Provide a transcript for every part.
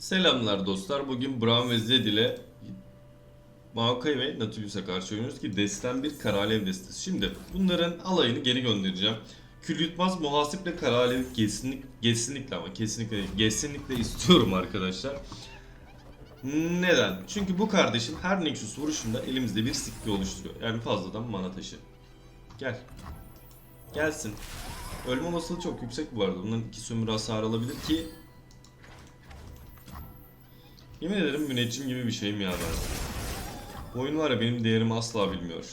Selamlar dostlar. Bugün Brown ve Zed ile Maokai ve Natulius'a karşı oynuyoruz ki desten bir kara alev destesi. Şimdi bunların alayını geri göndereceğim. Kül muhasiple kara alev kesinlik, kesinlikle ama kesinlikle kesinlikle istiyorum arkadaşlar. Neden? Çünkü bu kardeşim her Nexus vuruşunda elimizde bir sikli oluşturuyor. Yani fazladan mana taşı. Gel. Gelsin. Ölme olasılığı çok yüksek bu arada. Bunun iki sömürü hasar alabilir ki Yemin ederim müneccim gibi bir şeyim ya ben. Bu oyun var ya benim değerimi asla bilmiyor.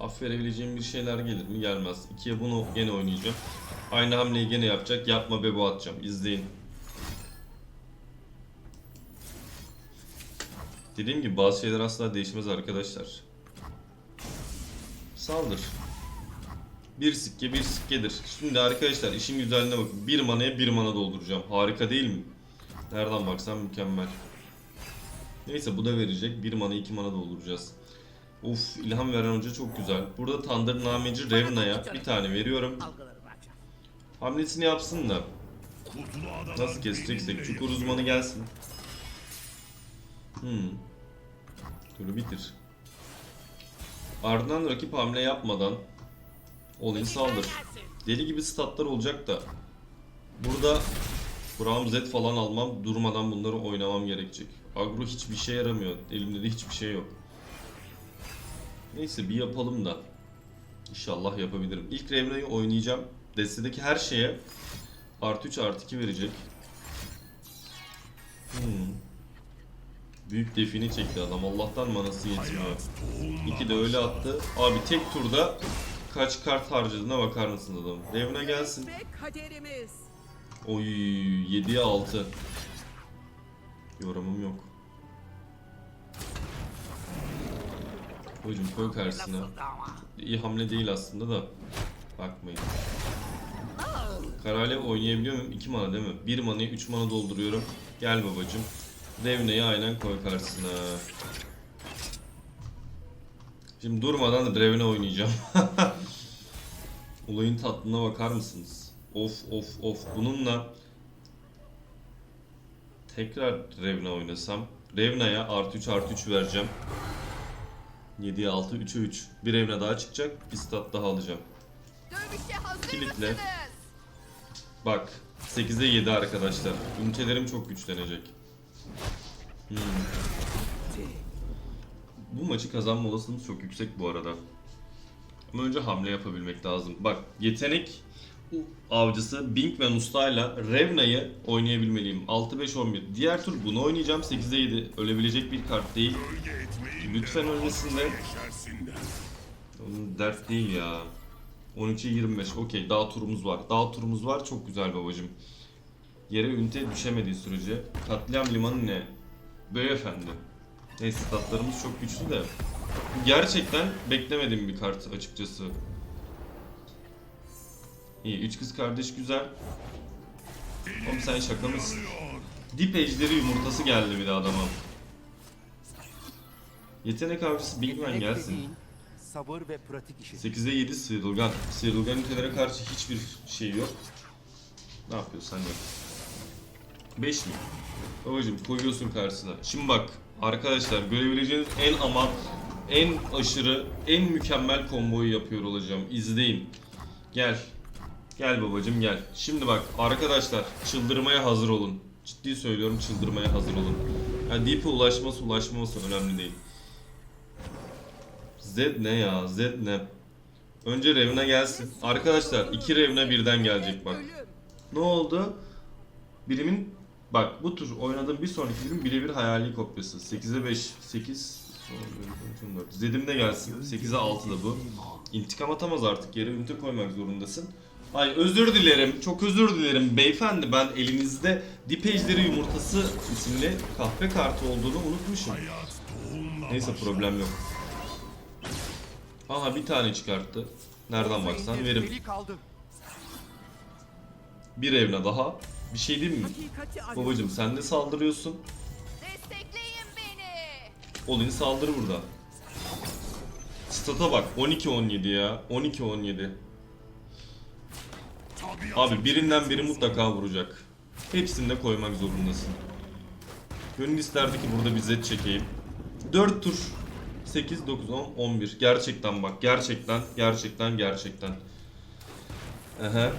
Af verebileceğim bir şeyler gelir mi? Gelmez. İkiye bunu gene oynayacağım. Aynı hamleyi gene yapacak. Yapma bebo atacağım. İzleyin. Dediğim gibi bazı şeyler asla değişmez arkadaşlar. Saldır. Bir sikke bir sikkedir. Şimdi arkadaşlar işin güzelliğine bakın. Bir manaya bir mana dolduracağım. Harika değil mi? Nereden baksan mükemmel. Neyse bu da verecek. Bir mana iki mana dolduracağız. Uf ilham veren hoca çok güzel. Burada Tandır Nameci Revna'ya bir tane veriyorum. Hamlesini yapsın da. Nasıl keseceksek çukur uzmanı gelsin. Hmm. Turu bitir. Ardından rakip hamle yapmadan Olin saldır. Deli gibi statlar olacak da burada Braum Z falan almam durmadan bunları oynamam gerekecek. Agro hiçbir şey yaramıyor. Elimde de hiçbir şey yok. Neyse bir yapalım da. İnşallah yapabilirim. İlk Revna'yı oynayacağım. Destedeki her şeye artı 3 artı 2 verecek. Hmm. Büyük defini çekti adam. Allah'tan manası yetmiyor. İki de öyle attı. Abi tek turda kaç kart harcadığına bakar mısın adam? Revna gelsin. Kaderimiz. Oy 7'ye 6. Yorumum yok. Hocam koy karşısına. İyi hamle değil aslında da. Bakmayın. Karalev oynayabiliyor muyum? 2 mana değil mi? 1 manayı 3 mana dolduruyorum. Gel babacım. Devneyi aynen koy karşısına. Şimdi durmadan Revne oynayacağım. Olayın tatlına bakar mısınız? Of of of. Bununla tekrar Revna oynasam. Revna'ya artı 3 artı 3 vereceğim. 7'ye 6, 3'e 3. Bir Revna daha çıkacak. Bir stat daha alacağım. Kilitle. Bak 8'e 7 arkadaşlar. Ünitelerim çok güçlenecek. Hmm. Bu maçı kazanma olasılığımız çok yüksek bu arada. Ama önce hamle yapabilmek lazım. Bak yetenek avcısı Bing ve Nusta'yla Revna'yı oynayabilmeliyim. 6-5-11. Diğer tur bunu oynayacağım. 8'e 7 ölebilecek bir kart değil. Lütfen ölmesin de. Onun dert değil ya. 13'e 25. Okey daha turumuz var. Daha turumuz var. Çok güzel babacım. Yere ünite düşemediği sürece. Katliam limanı ne? Beyefendi. Neyse statlarımız çok güçlü de. Gerçekten beklemediğim bir kart açıkçası. İyi. Üç kız kardeş güzel. Oğlum sen şaka mısın? Dip ejderi yumurtası geldi bir de adama. Yetenek avcısı Bigman gelsin. Sabır ve pratik işi. 8'e 7 sıyrılgan. Sıyrılgan ünitelere karşı hiçbir şey yok. Ne yapıyorsun sen yap. 5 mi? Babacım koyuyorsun karşısına. Şimdi bak arkadaşlar görebileceğiniz en ama en aşırı en mükemmel komboyu yapıyor olacağım. İzleyin. Gel. Gel babacım gel. Şimdi bak arkadaşlar çıldırmaya hazır olun. Ciddi söylüyorum çıldırmaya hazır olun. Yani deep'e ulaşması ulaşmaması önemli değil. Z ne ya? Z ne? Önce Revna gelsin. Arkadaşlar iki Revna birden gelecek bak. Ne oldu? Birimin bak bu tur oynadığım bir sonraki birim birebir hayali kopyası. 8'e 5, 8 14. Zedim de gelsin. 8'e 6 da bu. İntikam atamaz artık. Yere ünite koymak zorundasın. Ay özür dilerim. Çok özür dilerim. Beyefendi ben elinizde Dip Ejderi Yumurtası isimli kahve kartı olduğunu unutmuşum. Neyse problem yok. Aha bir tane çıkarttı. Nereden baksan verim. Bir evne daha. Bir şey değil mi? Babacım sen de saldırıyorsun. Destekleyin beni. Olin saldır burada. Stata bak 12-17 ya. 12-17. Abi birinden biri mutlaka vuracak. Hepsini de koymak zorundasın. Gönül isterdi ki burada bir Z çekeyim. 4 tur. 8, 9, 10, 11. Gerçekten bak. Gerçekten, gerçekten, gerçekten. Aha.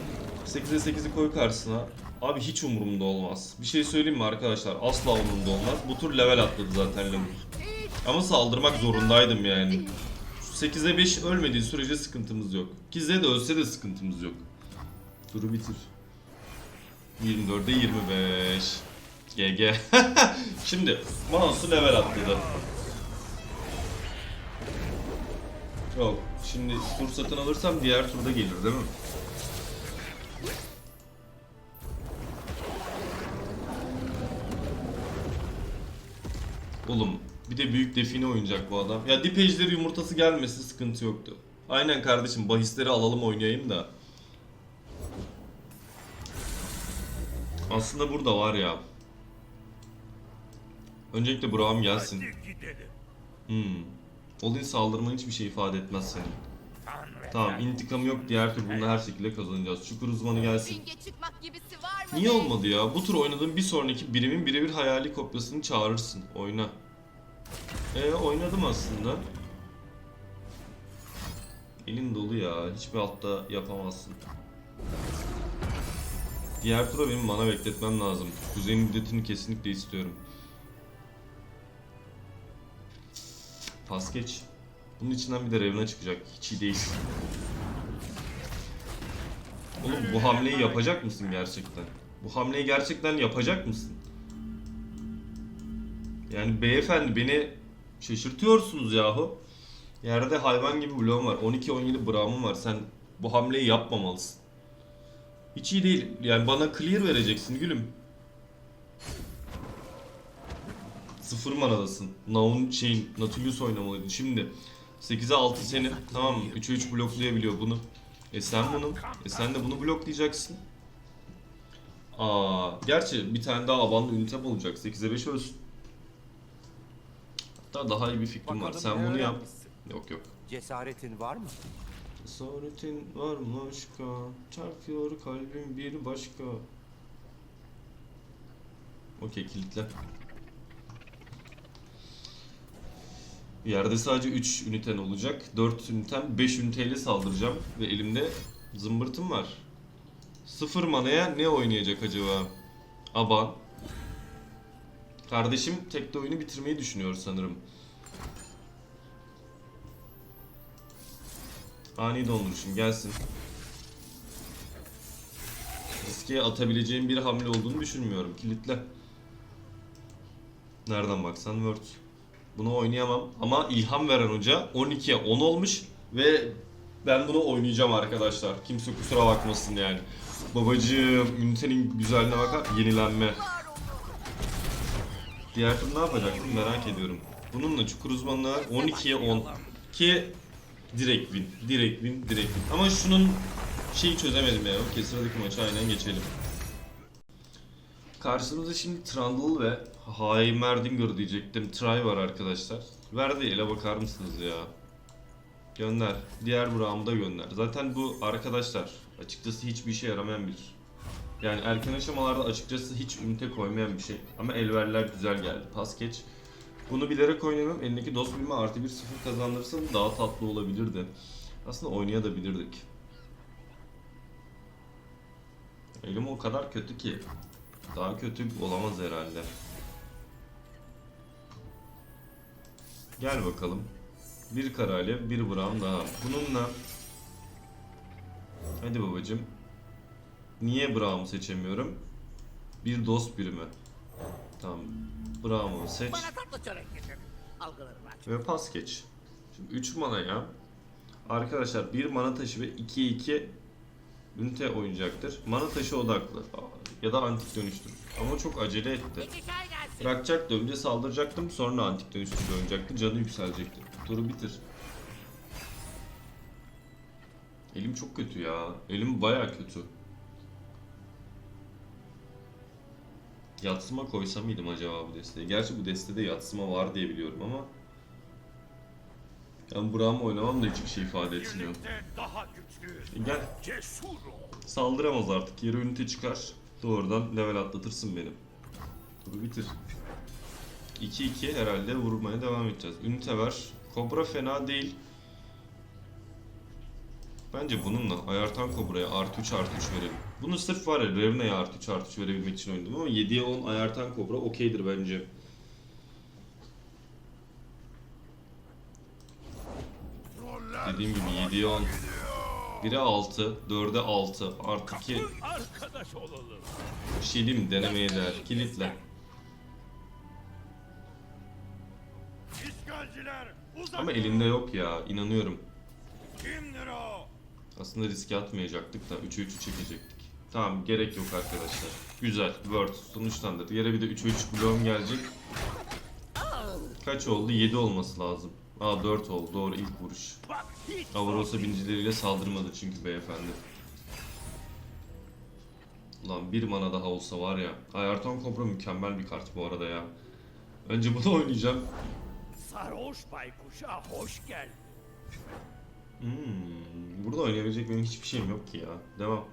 8'e 8'i koy karşısına. Abi hiç umurumda olmaz. Bir şey söyleyeyim mi arkadaşlar? Asla umurumda olmaz. Bu tur level atladı zaten Lemur. Ama saldırmak zorundaydım yani. 8'e 5 ölmediği sürece sıkıntımız yok. Ki Z de ölse de sıkıntımız yok. Turu bitir. 24'e 25. GG. Şimdi Mansu level atladı. Yok. Şimdi tur satın alırsam diğer turda gelir değil mi? Oğlum bir de büyük define oynayacak bu adam. Ya dip yumurtası gelmesi sıkıntı yoktu. Aynen kardeşim bahisleri alalım oynayayım da. Aslında burada var ya. Öncelikle Braum gelsin. Hmm. Olin saldırman hiçbir şey ifade etmez senin. Tamam intikamı yok diğer tur bunu her şekilde kazanacağız. Çukur uzmanı gelsin. Niye olmadı ya? Bu tur oynadığın bir sonraki birimin birebir hayali kopyasını çağırırsın. Oyna. E oynadım aslında. Elin dolu ya. Hiçbir altta yapamazsın. Diğer tura benim mana bekletmem lazım. Kuzeyin müddetini kesinlikle istiyorum. Pas geç. Bunun içinden bir de Revna çıkacak. Hiç iyi değil. Oğlum bu hamleyi yapacak mısın gerçekten? Bu hamleyi gerçekten yapacak mısın? Yani beyefendi beni şaşırtıyorsunuz yahu. Yerde hayvan gibi bloğum var. 12-17 bramım var. Sen bu hamleyi yapmamalısın. Hiç iyi değil. Yani bana clear vereceksin gülüm. Sıfır manadasın. Naun şeyin Nautilus oynamalıydın. Şimdi 8'e 6 senin. Tamam mı? 3'e 3 bloklayabiliyor bunu. E sen bunu, e sen de bunu bloklayacaksın. Aa, gerçi bir tane daha abanlı ünite olacak. 8'e 5 ölsün. Hatta daha iyi bir fikrim var. Bakalım Sen ne bunu yap. Yok yok. Cesaretin var mı? Cesaretin var mı aşka? Çarpıyor kalbim bir başka. Okey kilitle. Yerde sadece 3 üniten olacak. 4 ünitem 5 üniteyle saldıracağım. Ve elimde zımbırtım var. Sıfır manaya ne oynayacak acaba? Aban. Kardeşim tekte oyunu bitirmeyi düşünüyor sanırım. Ani donduruşum gelsin. Riske atabileceğim bir hamle olduğunu düşünmüyorum. Kilitle. Nereden baksan Word. Bunu oynayamam ama ilham veren hoca 12'ye 10 olmuş ve ben bunu oynayacağım arkadaşlar. Kimse kusura bakmasın yani. Babacığım ünitenin güzelliğine bakar yenilenme. Diğer tur ne yapacaktım merak ediyorum. Bununla çukur uzmanlığa 12'ye 10 ki direkt win, direkt win, direkt win. Ama şunun şeyi çözemedim ya. Okey sıradaki maça aynen geçelim. Karşımızda şimdi Trundle ve Heimerdinger diyecektim. Try var arkadaşlar. Verdi ele bakar mısınız ya? Gönder. Diğer Braum'u da gönder. Zaten bu arkadaşlar açıkçası hiçbir işe yaramayan bir yani erken aşamalarda açıkçası hiç ünite koymayan bir şey. Ama elverler güzel geldi. Pas geç. Bunu bilerek oynamam. Elindeki dost bilme artı bir sıfır kazandırsa daha tatlı olabilirdi. Aslında oynayabilirdik. Elim o kadar kötü ki. Daha kötü olamaz herhalde. Gel bakalım. Bir karayla bir gram daha. Bununla Hadi babacım. Niye Braum'u seçemiyorum? Bir dost birimi. Tamam. Braum'u seç ve pas geç. Şimdi 3 manaya arkadaşlar bir mana taşı ve 2 2 ünite oynayacaktır. Mana taşı odaklı ya da antik dönüştür. Ama çok acele etti. Bırakacaktı önce saldıracaktım sonra antik dönüştürücü oynayacaktı. Canı yükselecekti. Turu bitir. Elim çok kötü ya. Elim baya kötü. Yatsıma koysam mıydım acaba bu desteği? Gerçi bu destede yatsıma var diye biliyorum ama yani Braum oynamam da hiçbir şey ifade etmiyor. E gel saldıramaz artık. Yere ünite çıkar. Doğrudan level atlatırsın beni. Turu bitir. 2-2 herhalde vurmaya devam edeceğiz. Ünite ver. Kobra fena değil. Bence bununla ayartan kobraya artı 3 artı 3 verelim. Bunu sırf var ya Revna'ya artı 3 artı 3 verebilmek için oynadım ama 7'ye 10 ayartan kobra okeydir bence. Dediğim gibi 7'ye 10. 1'e 6, 4'e 6, artı 2 Arkadaş olalım. bir şey diyeyim mi? Denemeye değer. Kilitle. Ama elinde yok ya. inanıyorum. Kimdir o? Aslında riske atmayacaktık da 3'e 3'ü çekecektik. Tamam gerek yok arkadaşlar. Güzel. Word sonuçlandı. Yere bir de 3'e 3 bloğum gelecek. Kaç oldu? 7 olması lazım. Aa 4 oldu. Doğru ilk vuruş. Avarosa binicileriyle saldırmadı çünkü beyefendi. Ulan bir mana daha olsa var ya. Ayarton Kobra mükemmel bir kart bu arada ya. Önce bunu oynayacağım. sarhoş baykuşa hoş geldin. Hmm, burada oynayabilecek benim hiçbir şeyim yok ki ya. Devam.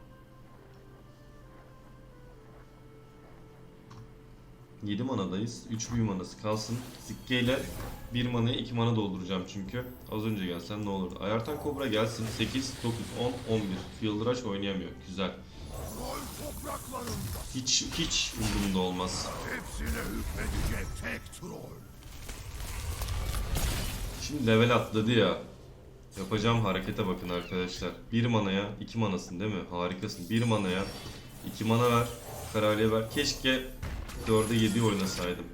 Yedi manadayız. 3 büyü manası kalsın. Sikkeyle 1 manaya 2 mana dolduracağım çünkü. Az önce gelsen ne olurdu. Ayartan Kobra gelsin. 8, 9, 10, 11. Field Rush oynayamıyor. Güzel. Hiç hiç umurumda olmaz. Hepsine hükmedecek tek troll. Şimdi level atladı ya. Yapacağım harekete bakın arkadaşlar. 1 manaya 2 manasın değil mi? Harikasın. 1 manaya 2 mana ver. Karaliye ver. Keşke 4'e 7'yi oynasaydım.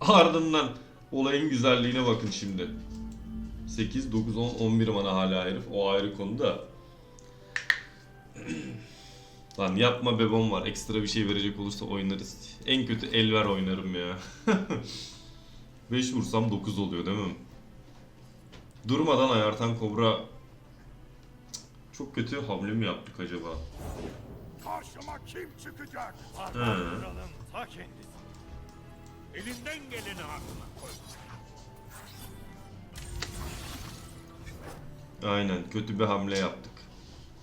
Ardından olayın güzelliğine bakın şimdi. 8, 9, 10, 11 mana hala herif. O ayrı konu da. Lan yapma bebom var. Ekstra bir şey verecek olursa oynarız. En kötü el ver oynarım ya. 5 vursam 9 oluyor değil mi? Durmadan ayartan kobra çok kötü hamle mi yaptık acaba? Karşıma kim çıkacak? Kralın ta kendisi. Elinden geleni aklına koy. Aynen kötü bir hamle yaptık.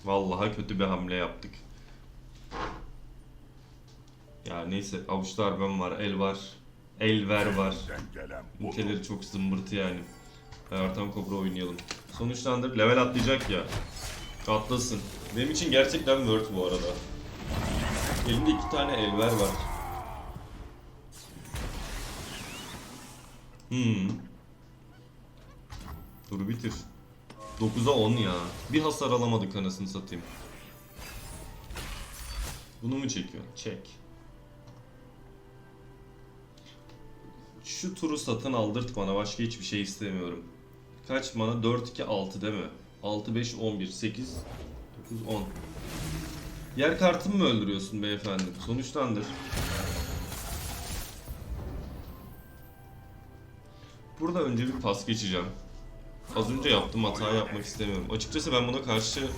Vallahi kötü bir hamle yaptık. Ya neyse avuçlar ben var, el var. El ver var. Ülkeleri çok zımbırtı yani. Ayartan kobra oynayalım. Sonuçlandır. Level atlayacak ya. Atlasın. Benim için gerçekten Word bu arada. Elimde iki tane elver var. Hmm. Dur bitir. 9'a 10 ya. Bir hasar alamadık anasını satayım. Bunu mu çekiyorsun? Çek. Şu turu satın aldırt bana. Başka hiçbir şey istemiyorum. Kaç mana? 4, 2, 6 değil mi? 6, 5, 11, 8, 9, 10. Yer kartımı mı öldürüyorsun beyefendi? Sonuçlandır. Burada önce bir pas geçeceğim. Az önce yaptım hata yapmak istemiyorum. Açıkçası ben buna karşı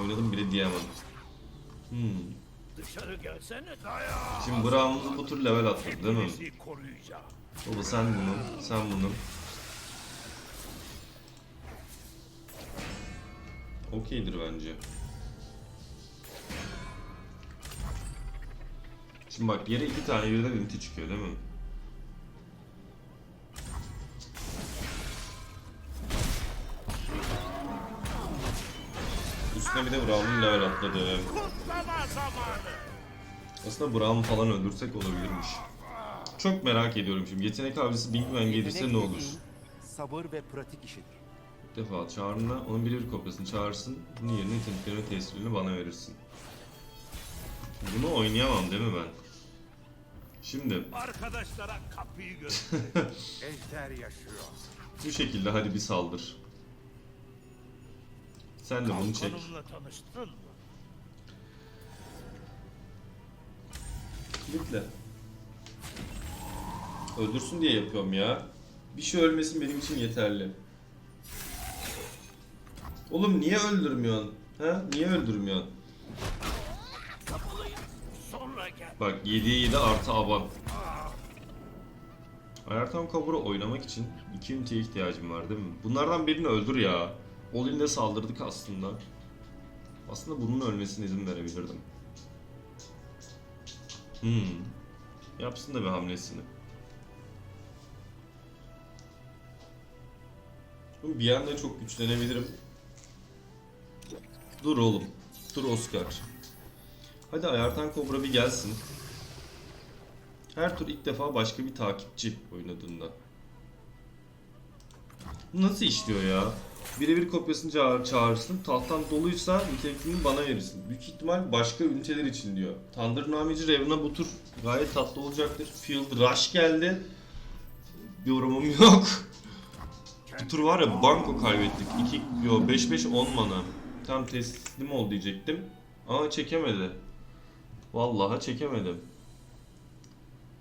oynadım bile diyemem. Hmm. Şimdi Braum'u bu tür level atladı değil mi? Baba sen bunu, sen bunu. Okeydir bence. Şimdi bak yere iki tane birden inti çıkıyor değil mi? Üstüne bir de Braum'un level atladı. Aslında Braum falan öldürsek olabilirmiş. Çok merak ediyorum şimdi. Yetenek avcısı Bingman gelirse Yetenek ne olur? Sabır ve pratik işidir. Bir defa çağrına onun birebir kopyasını çağırsın. Bunun yerine yeteneklerini tesirini bana verirsin. Bunu oynayamam değil mi ben? Şimdi Arkadaşlara kapıyı göster. Ejder yaşıyor. bu şekilde hadi bir saldır. Sen de bunu çek. Kilitle. Öldürsün diye yapıyorum ya. Bir şey ölmesin benim için yeterli. Oğlum niye öldürmüyorsun? Ha? Niye öldürmüyorsun? Bak 7'ye 7 artı aban. Ayartan Kobra oynamak için 2 üniteye ihtiyacım var değil mi? Bunlardan birini öldür ya. Olin'de saldırdık aslında. Aslında bunun ölmesine izin verebilirdim. Hmm. Yapsın da bir hamlesini. Bir anda çok güçlenebilirim. Dur oğlum. Dur Oscar. Hadi ayartan kobra bir gelsin. Her tur ilk defa başka bir takipçi oynadığında. Bu nasıl işliyor ya? Birebir kopyasını çağır, çağırırsın. Tahttan doluysa nitelikini bana verirsin. Büyük ihtimal başka üniteler için diyor. Tandır Nameci Revna bu tur gayet tatlı olacaktır. Field Rush geldi. Yorumum yok. Bu tur var ya banko kaybettik. 2 yo 5 5 10 mana. Tam teslim ol diyecektim. Ama çekemedi. Vallahi çekemedim.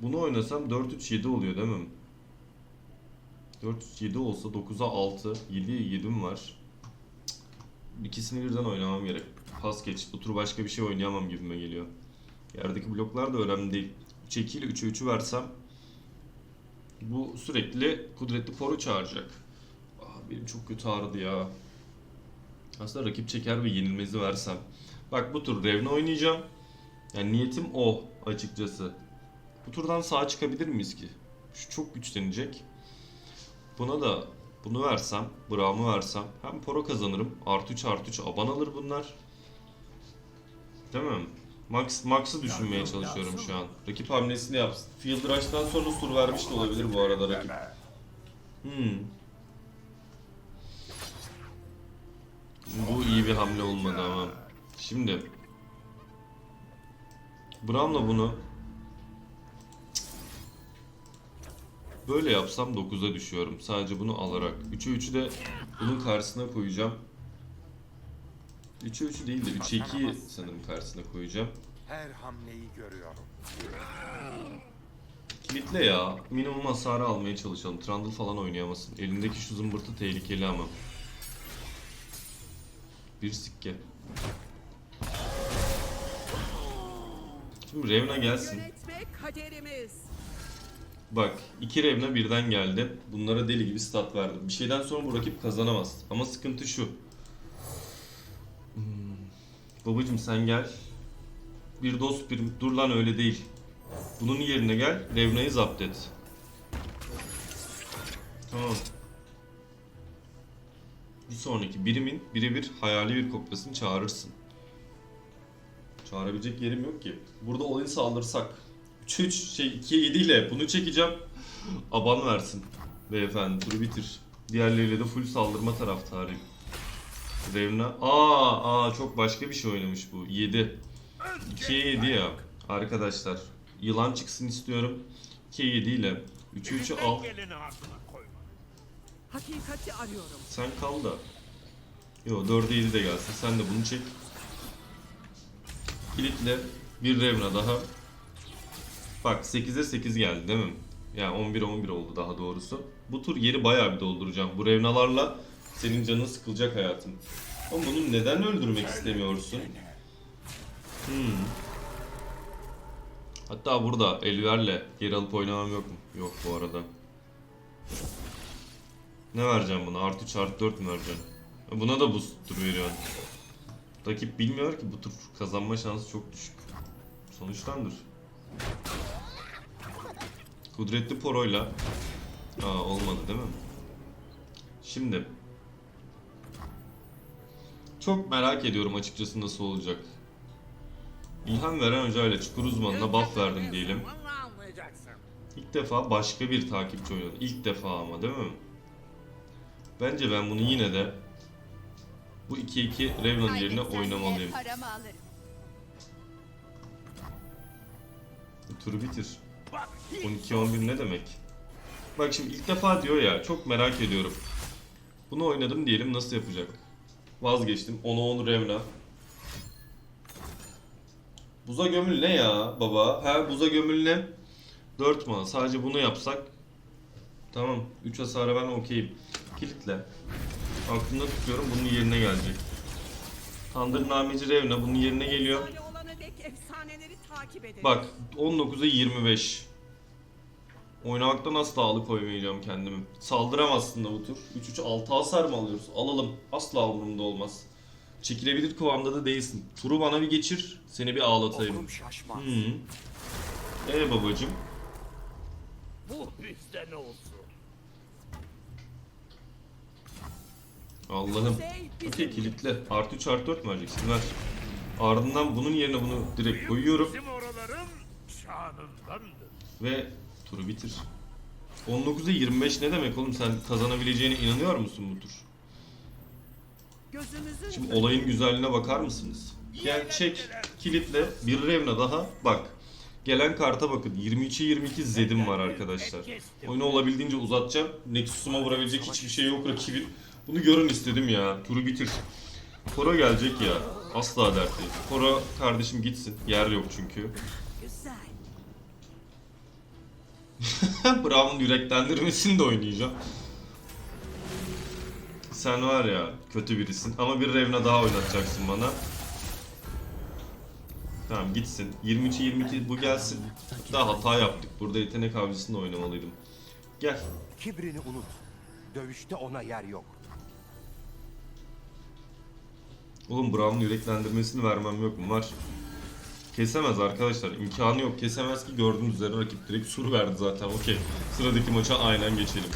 Bunu oynasam 4-3-7 oluyor değil mi? 4-3-7 olsa 9'a 6, 7'ye 7'm var. İkisini birden oynamam gerek. Pas geç. Bu tur başka bir şey oynayamam gibime geliyor. Yerdeki bloklar da önemli değil. 3 2 ile 3'e 3'ü versem bu sürekli kudretli poru çağıracak. Ah, benim çok kötü ağrıdı ya. Aslında rakip çeker ve yenilmezi versem. Bak bu tur Revne oynayacağım. Yani niyetim o açıkçası. Bu turdan sağ çıkabilir miyiz ki? Şu çok güçlenecek. Buna da bunu versem, Braum'u versem hem poro kazanırım. Artı 3 artı 3 aban alır bunlar. Değil mi? Max, Max'ı düşünmeye çalışıyorum şu an. Rakip hamlesini yapsın. Field Rush'tan sonra sur vermiş de olabilir bu arada rakip. Hmm. Bu iyi bir hamle olmadı ama. Şimdi Braum'la bunu Böyle yapsam 9'a düşüyorum. Sadece bunu alarak. 3'e 3'ü de bunun karşısına koyacağım. 3'e 3'ü değil de 3'e 2'yi sanırım karşısına koyacağım. Her hamleyi görüyorum. Kilitle ya. Minimum hasarı almaya çalışalım. Trundle falan oynayamasın. Elindeki şu zımbırtı tehlikeli ama. Bir sikke. Şimdi Revna gelsin. Bak iki Revna birden geldi. Bunlara deli gibi stat verdim. Bir şeyden sonra bu rakip kazanamaz. Ama sıkıntı şu. Hmm. Babacım sen gel. Bir dost bir... Dur lan öyle değil. Bunun yerine gel. Revna'yı zapt et. Tamam. Bir sonraki birimin birebir hayali bir kopyasını çağırırsın. Çağırabilecek yerim yok ki. Burada oyun saldırsak 3-3 şey 2'ye 7 ile bunu çekeceğim. Aban versin. Beyefendi turu bitir. Diğerleriyle de full saldırma taraftarıyım. Revna. Aa, aa çok başka bir şey oynamış bu. 7. 2'ye 7 ya. Arkadaşlar. Yılan çıksın istiyorum. 2'ye 7 ile 3'ü 3'ü al. Hakikati arıyorum. Sen kal da. Yo 4'e 7 de gelsin. Sen de bunu çek. Kilitle. Bir Revna daha. Bak 8'e 8 geldi değil mi? Yani 11'e 11 oldu daha doğrusu. Bu tur yeri bayağı bir dolduracağım. Bu Revnalarla senin canın sıkılacak hayatım. Ama bunu neden öldürmek istemiyorsun? Hmm. Hatta burada Elver'le geri alıp oynamam yok mu? Yok bu arada. Ne vereceğim buna? Artı 3 artı 4 mü vereceğim? Buna da boost tur veriyorsun. Rakip bilmiyor ki bu tur kazanma şansı çok düşük. Sonuçtandır. Kudretli poroyla Aa olmadı değil mi? Şimdi Çok merak ediyorum açıkçası nasıl olacak. İlham veren hocayla çukur uzmanına buff verdim diyelim. İlk defa başka bir takipçi oynadı. İlk defa ama değil mi? Bence ben bunu yine de bu 2-2 Revnan yerine oynamalıyım. Bu turu bitir. Bak 12-11 ne demek? Bak şimdi ilk defa diyor ya çok merak ediyorum. Bunu oynadım diyelim nasıl yapacak? Vazgeçtim. 10'a 10 Revna. Buza gömül ne ya baba? Ha buza gömül ne? 4 mana. Sadece bunu yapsak. Tamam. 3 hasara ben okeyim. Kilitle. Aklımda tutuyorum bunun yerine gelecek. Tandır Nameci Revna bunun yerine geliyor. Efsane olana dek efsaneleri takip edelim. Bak 19'a 25. Oynamaktan asla alıkoymayacağım kendimi. Saldıramazsın da bu tur. 3-3 6 hasar mı alıyoruz? Alalım. Asla umurumda olmaz. Çekilebilir kıvamda da değilsin. Turu bana bir geçir. Seni bir ağlatayım. Hmm. E babacım. Bu bizden olsun. Allah'ım. Okey kilitle. Artı 3 artı 4 mü vereceksin? Ver. Ardından bunun yerine bunu direkt koyuyorum. Ve turu bitir. 19'a 25 ne demek oğlum? Sen kazanabileceğine inanıyor musun bu tur? Şimdi olayın güzelliğine bakar mısınız? Gel çek, kilitle, bir Revna daha. Bak, gelen karta bakın. 23'e 22 Zed'im var arkadaşlar. Oyunu olabildiğince uzatacağım. Nexus'uma vurabilecek hiçbir şey yok rakibin. Bunu görün istedim ya. Turu bitir. Koro gelecek ya. Asla dert değil. Koro kardeşim gitsin. Yer yok çünkü. Brown'un yüreklendirmesini de oynayacağım. Sen var ya kötü birisin ama bir Revna daha oynatacaksın bana. Tamam gitsin. 23'e 22 bu gelsin. Daha hata yaptık. Burada yetenek avcısını oynamalıydım. Gel. Kibrini unut. Dövüşte ona yer yok. Oğlum Brown'un yüreklendirmesini vermem yok mu? Var. Kesemez arkadaşlar. İmkanı yok. Kesemez ki gördüğünüz üzere rakip direkt sur verdi zaten. Okey. Sıradaki maça aynen geçelim.